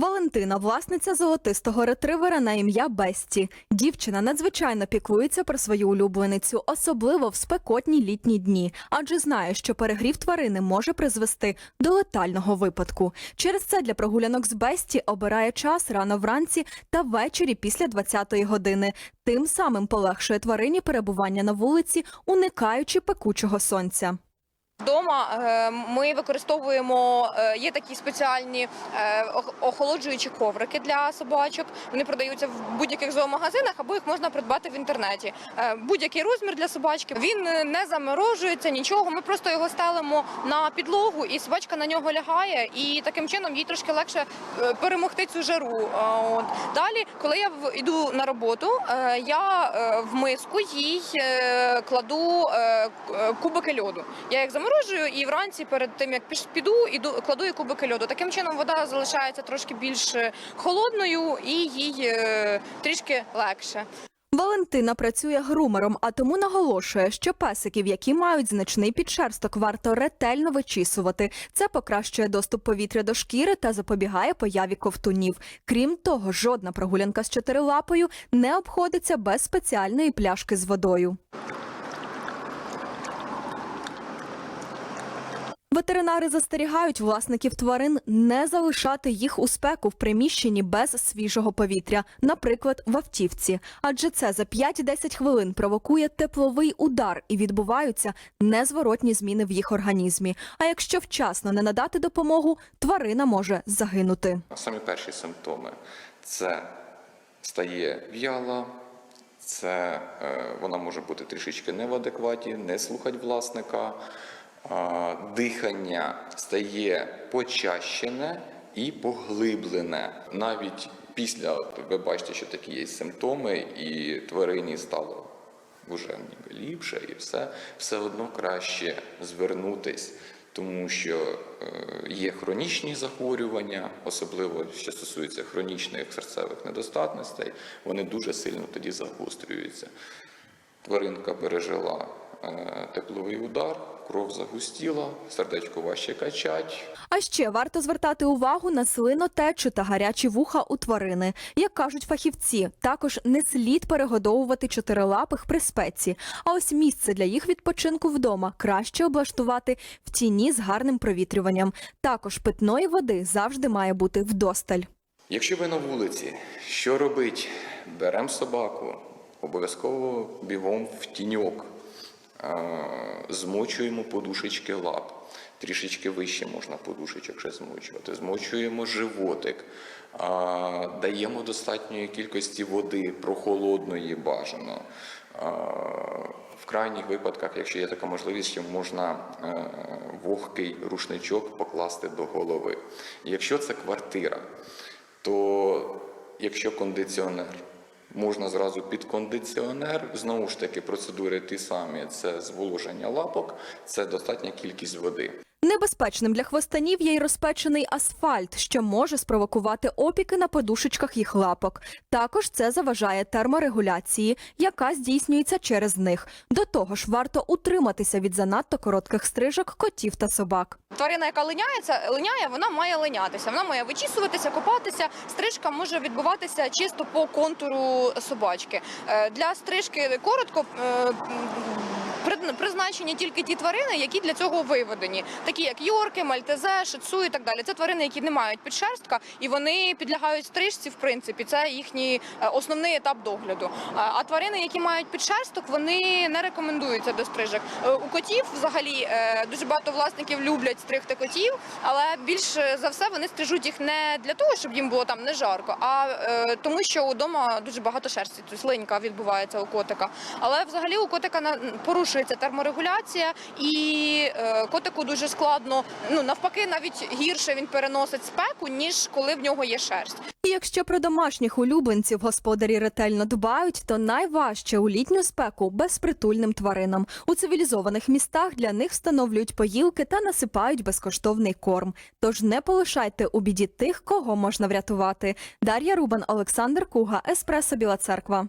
Валентина, власниця золотистого ретривера на ім'я Бесті. Дівчина надзвичайно піклується про свою улюбленицю, особливо в спекотні літні дні, адже знає, що перегрів тварини може призвести до летального випадку. Через це для прогулянок з Бесті обирає час рано вранці та ввечері після 20-ї години. Тим самим полегшує тварині перебування на вулиці, уникаючи пекучого сонця. Вдома е, ми використовуємо е, є такі спеціальні е, охолоджуючі коврики для собачок. Вони продаються в будь-яких зоомагазинах або їх можна придбати в інтернеті. Будь-який розмір для собачки. Він не заморожується нічого. Ми просто його ставимо на підлогу, і собачка на нього лягає. І таким чином їй трошки легше перемогти цю жару. От далі, коли я йду на роботу, я в миску їй кладу кубики льоду. Я їх заморожую і вранці перед тим як піду, іду кладу їй кубики льоду. Таким чином вода залишається трошки більш е, холодною і їй е, трішки легше. Валентина працює грумером, а тому наголошує, що песиків, які мають значний підшерсток, варто ретельно вичісувати. Це покращує доступ повітря до шкіри та запобігає появі ковтунів. Крім того, жодна прогулянка з чотирилапою не обходиться без спеціальної пляшки з водою. Ветеринари застерігають власників тварин не залишати їх у спеку в приміщенні без свіжого повітря, наприклад, в автівці, адже це за 5-10 хвилин провокує тепловий удар і відбуваються незворотні зміни в їх організмі. А якщо вчасно не надати допомогу, тварина може загинути. Самі перші симптоми це стає в'яла, це е, вона може бути трішечки не в адекваті, не слухати власника. Дихання стає почащене і поглиблене. Навіть після ви бачите, що такі є симптоми, і тварині стало вже ніби ліпше, і все, все одно краще звернутись, тому що е, є хронічні захворювання, особливо що стосується хронічних серцевих недостатностей, вони дуже сильно тоді загострюються. Тваринка пережила е, тепловий удар, кров загустіла, сердечко важче качать, А ще варто звертати увагу на слинотечу та гарячі вуха у тварини. Як кажуть фахівці, також не слід перегодовувати чотирилапих при спеці. А ось місце для їх відпочинку вдома краще облаштувати в тіні з гарним провітрюванням. Також питної води завжди має бути вдосталь. Якщо ви на вулиці, що робить? Беремо собаку, обов'язково бігом в тіньок, змочуємо подушечки лап. Трішечки вище можна подушечок ще змочувати. Змочуємо животик, даємо достатньої кількості води, прохолодної бажано. В крайніх випадках, якщо є така можливість, ще можна е, вогкий рушничок покласти до голови. Якщо це квартира, то якщо кондиціонер, можна зразу під кондиціонер. Знову ж таки, процедури ті самі: це зволоження лапок, це достатня кількість води. Небезпечним для хвостанів є й розпечений асфальт, що може спровокувати опіки на подушечках їх лапок. Також це заважає терморегуляції, яка здійснюється через них. До того ж, варто утриматися від занадто коротких стрижок котів та собак. Тварина, яка линяється, линяє, вона має линятися. Вона має вичісуватися, копатися. Стрижка може відбуватися чисто по контуру собачки. Е, Для стрижки коротко. Призначені тільки ті тварини, які для цього виведені, такі як Йорки, Мальтезе, Шицу і так далі. Це тварини, які не мають підшерстка, і вони підлягають стрижці. В принципі, це їхній е, основний етап догляду. А тварини, які мають підшерсток, вони не рекомендуються до стрижок. Е, У котів взагалі е, дуже багато власників люблять стригти котів, але більш за все вони стрижуть їх не для того, щоб їм було там не жарко, а тому, що вдома дуже багато шерсті, тобто линька відбувається у котика. Але взагалі у котика на- порушується терморегуляція, і е, котику дуже складно, ну навпаки, навіть гірше він переносить спеку, ніж коли в нього є шерсть. І якщо про домашніх улюбленців господарі ретельно дбають, то найважче у літню спеку безпритульним тваринам. У цивілізованих містах для них встановлюють поїлки та насипають безкоштовний корм. Тож не полишайте у біді тих, кого можна врятувати. Дар'я Рубан, Олександр Куга, Еспресо Біла Церква.